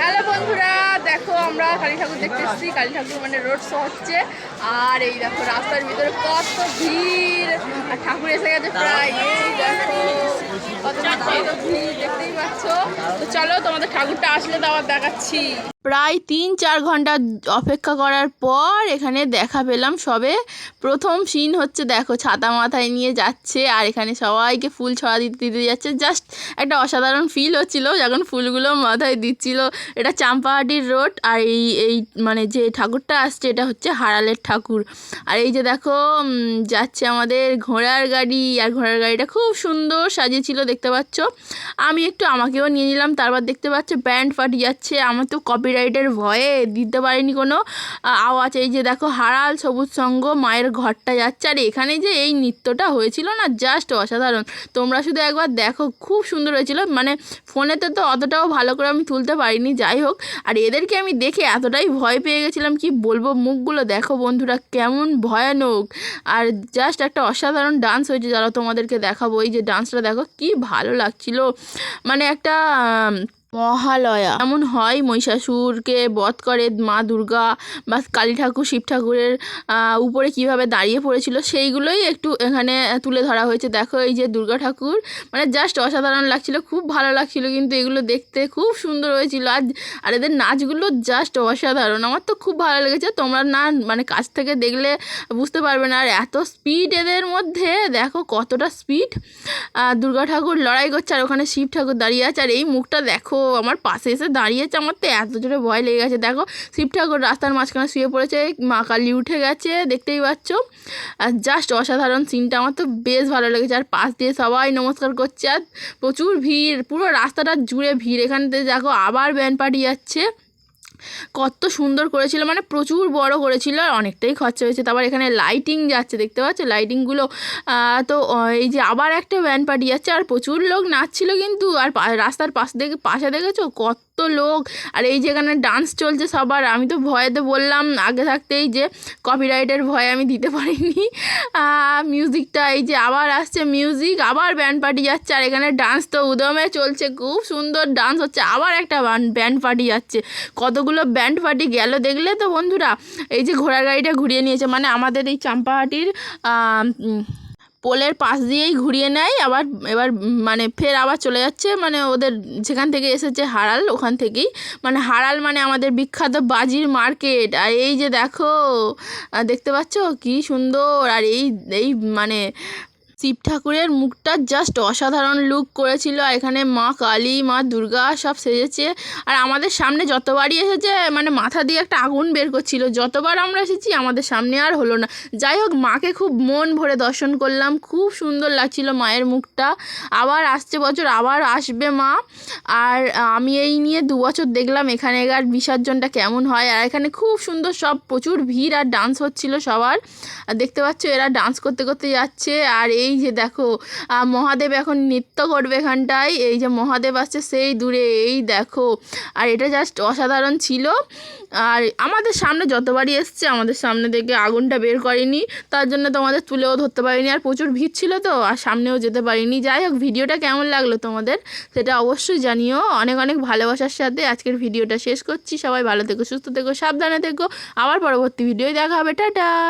Hello বন্ধুরা, দেখো আমরা কালী ঠাকুর দেখতে এসেছি। কালী ঠাকুর মানে রোড শো হচ্ছে। আর এই দেখো রাস্তার ভিতরে কত ভিড়। আর ঠাকুর এসে গেছে প্রায়, এই দেখো কত ভিড় দেখতেই পাচ্ছ। তো চলো তোমাদের ঠাকুরটা আসলে তো আবার দেখাচ্ছি। প্রায় তিন চার ঘণ্টা অপেক্ষা করার পর এখানে দেখা পেলাম সবে। প্রথম সিন হচ্ছে দেখো, ছাতা মাথায় নিয়ে যাচ্ছে আর এখানে সবাইকে ফুল ছড়া দিতে দিতে যাচ্ছে। জাস্ট একটা অসাধারণ ফিল হচ্ছিল যখন ফুলগুলো মাথায় দিচ্ছিল। এটা চাম্পাহাটির রোড আর এই এই মানে যে ঠাকুরটা আসছে এটা হচ্ছে হারালের ঠাকুর। আর এই যে দেখো যাচ্ছে আমাদের ঘোড়ার গাড়ি আর ঘোড়ার গাড়িটা খুব সুন্দর সাজিয়েছিল, দেখতে পাচ্ছ। আমি একটু আমাকেও নিয়ে নিলাম, তারপর দেখতে পাচ্ছ ব্যান্ড পার্টি যাচ্ছে। আমার তো কপিরাইটের ভয়ে দিতে পারিনি কোনো আওয়াজ। এই যে দেখো, হারাল সবুজ সঙ্গ মায়ের ঘরটা যাচ্ছে। আর এখানে যে এই নৃত্যটা হয়েছিল না জাস্ট অসাধারণ। তোমরা শুধু একবার দেখো, খুব সুন্দর হয়েছিল। মানে ফোনেতে তো অতটাও ভালো করে আমি তুলতে পারিনি, যাই হোক। আর এদেরকে আমি দেখে এতটাই ভয় পেয়ে গেছিলাম কি বলব মুখগুলো। দেখো বন্ধুরা, কেমন ভয়ানক। আর জাস্ট একটা অসাধারণ ডান্স হয়েছে, যারা তোমাদেরকে দেখাবো। এই যে ডান্সটা দেখো, কি ভালো লাগছিল। মানে একটা মহালয়া। এমন হয় মহিষাসুরকে বধ করে মা দুর্গা বা কালী ঠাকুর, শিব ঠাকুরের উপরে কীভাবে দাঁড়িয়ে পড়েছিল সেইগুলোই একটু এখানে তুলে ধরা হয়েছে। দেখো এই যে দুর্গা ঠাকুর মানে জাস্ট অসাধারণ লাগছিল, খুব ভালো লাগছিল কিন্তু এগুলো দেখতে খুব সুন্দর হয়েছিল। আর আর এদের নাচগুলো জাস্ট অসাধারণ, আমার তো খুব ভালো লেগেছে। তোমরা না মানে কাছ থেকে দেখলে বুঝতে পারবে না। আর এত স্পিড এদের মধ্যে, দেখো কতটা স্পিড দুর্গা ঠাকুর লড়াই করছে আর ওখানে শিব ঠাকুর দাঁড়িয়ে আছে। আর এই মুখটা দেখো আমার পাশে এসে দাঁড়িয়েছে, আমার তো এত জোরে ভয় লেগে গেছে। দেখো, শিব ঠাকুর রাস্তার মাঝখানে শুয়ে পড়েছে, মা কালী উঠে গেছে, দেখতেই পাচ্ছ। আর জাস্ট অসাধারণ সিনটা আমার তো বেশ ভালো লেগেছে। আর পাশ দিয়ে সবাই নমস্কার করছে, আর প্রচুর ভিড়, পুরো রাস্তাটা জুড়ে ভিড়। এখান থেকে দেখো, আবার ব্যান্ড পার্টি যাচ্ছে। কত সুন্দর করেছিল মানে প্রচুর বড় করেছিল আর অনেকটাই খরচা হয়েছে। তারপর এখানে লাইটিং যাচ্ছে, দেখতে পাচ্ছ? লাইটিংগুলো তো এই যে আবার একটা ব্যান্ড পার্টি যাচ্ছে আর প্রচুর লোক নাচছিল কিন্তু। আর রাস্তার পাশ দেখে, পাশে দেখেছ? কত লোক, আর এই যেখানে ডান্স চলছে সবার, আমি তো ভয়েতে বললাম আগে থাকতেই যে কপিরাইটের ভয় আমি দিতে পারিনি। মিউজিকটা এই যে আবার আসছে মিউজিক আবার ব্যান্ড পার্টি যাচ্ছে, আর এখানে ডান্স তো উদমে চলছে, খুব সুন্দর ডান্স হচ্ছে, আবার একটা ব্যান্ড পার্টি যাচ্ছে। কতগুলো ব্যান্ড পার্টি গেল দেখলে তো বন্ধুরা, এই যে ঘোড়ার গাড়িটা ঘুরিয়ে নিয়েছে মানে আমাদের এই চাম্পাহাটির পোলের পাশ দিয়েই ঘুরিয়ে নেয়, আবার, এবার মানে ফের আবার চলে যাচ্ছে। মানে ওদের যেখান থেকে এসেছে হারাল, ওখান থেকেই। মানে হারাল মানে আমাদের বিখ্যাত বাজির মার্কেট। আর এই যে দেখো দেখতে পাচ্ছ? কি সুন্দর। আর এই এই মানে শিব ঠাকুরের মুখটা জাস্ট অসাধারণ লুক করেছিল। আর এখানে মা কালী, মা দুর্গা সব সেজেছে। আর আমাদের সামনে যতবারই এসেছে মানে মাথা দিয়ে একটা আগুন বের করছিল। যতবার আমরা এসেছি, আমাদের সামনে আর হলো না। যাই হোক, মাকে খুব মন ভরে দর্শন করলাম। খুব সুন্দর লাগছিল মায়ের মুখটা। আবার আসছে বছর, আবার আসবে মা। আর আমি এই নিয়ে দু বছর দেখলাম এখানে এখানেকার বিসর্জনটা কেমন হয়। আর এখানে খুব সুন্দর সব প্রচুর ভিড় আর ডান্স হচ্ছিল সবার। দেখতে পাচ্ছ, এরা ডান্স করতে করতে যাচ্ছে। আর এই যে দেখো মহাদেব এখন নৃত্য করবে এখানটায়। এই যে মহাদেব আসছে সেই দূরে, এই দেখো। আর এটা জাস্ট অসাধারণ ছিল। আর আমাদের সামনে যতবারই এসছে, আমাদের সামনে থেকে আগুনটা বের করেনি। তার জন্য তোমাদের তুলেও ধরতে পারিনি। আর প্রচুর ভিড় ছিল তো, আর সামনেও যেতে পারিনি। যাই হোক, ভিডিওটা কেমন লাগল তোমাদের, সেটা অবশ্যই জানিও। অনেক অনেক ভালোবাসার সাথে আজকের ভিডিওটা শেষ করছি। সবাই ভালো থেকো, সুস্থ থেকো, সাবধানে থেকো। আবার পরবর্তী ভিডিও দেখা হবে। টাটা!